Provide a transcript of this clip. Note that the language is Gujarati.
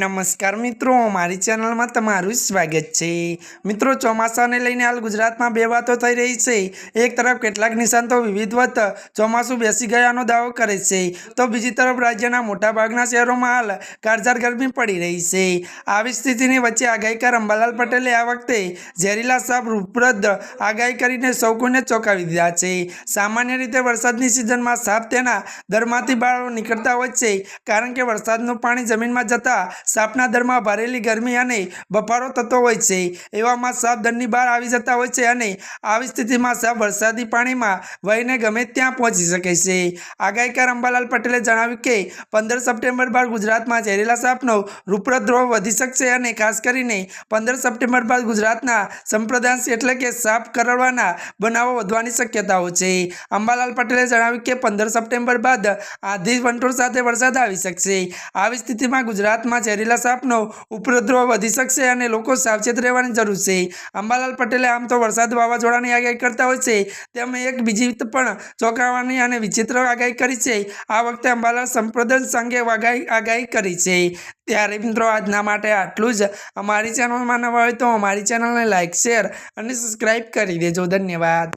નમસ્કાર મિત્રો, મારી ચેનલમાં તમારું સ્વાગત છે. મિત્રો, ચોમાસાને લઈને હાલ ગુજરાતમાં બે વાતો થઈ રહી છે. એક તરફ કેટલાક નિષ્ણાતો વિવિધવત ચોમાસું બેસી ગયાનો દાવો કરે છે. તો બીજી તરફ રાજ્યના મોટાભાગના શહેરોમાં હાલ કાળઝાળ ગરમી પડી રહી છે. આવી સ્થિતિની વચ્ચે આગાહીકાર અંબાલાલ પટેલે આ વખતે ઝેરીલા સાપ રૂપરદ આગાહી કરીને સૌ કોઈને ચોંકાવી દીધા છે. સામાન્ય રીતે વરસાદની સિઝનમાં સાપ તેના દરમાંથી બહાર નીકળતા હોય છે, કારણ કે વરસાદનું પાણી જમીનમાં જતા સાપના દરમાં ભરેલી ગરમી અને બફારો થતો હોય છે. એવામાં સાપ દરની બહાર આવી જતા હોય છે અને આવી સ્થિતિમાં સાપ વરસાદી પાણીમાં વહીને ગમે ત્યાં પહોંચી શકે છે. આગાહીકાર અંબાલાલ પટેલે જણાવ્યું કે, પંદર સપ્ટેમ્બર બાદ ગુજરાતમાં ઝેરીલા સાપનો રૂપરદ્રોહ વધી શકશે અને ખાસ કરીને પંદર સપ્ટેમ્બર બાદ ગુજરાતના સંપ્રદાય એટલે કે સાપ કરડવાના બનાવો વધવાની શક્યતાઓ છે. અંબાલાલ પટેલે જણાવ્યું કે, પંદર સપ્ટેમ્બર બાદ આધી વંટોળ સાથે વરસાદ આવી શકશે. આવી સ્થિતિમાં ગુજરાતમાં ઝેરીલા સાપનો ઉપદ્રવ વધી શકશે અને લોકો સાવચેત રહેવાની જરૂર છે. અંબાલાલ પટેલે આમ તો વરસાદ વાવાઝોડાની આગાહી કરતા હોય છે. તેમ એક બીજી પણ ચોંકાવવાની અને વિચિત્ર આગાહી કરી છે. આ વખતે અંબાલાલ સંપ્રદાય સંઘે આગાહી કરી છે. ત્યારે મિત્રો આજના માટે આટલું જ. અમારી ચેનલમાં નવા હોય તો અમારી ચેનલને લાઇક શેર અને સબસ્ક્રાઈબ કરી દેજો. ધન્યવાદ.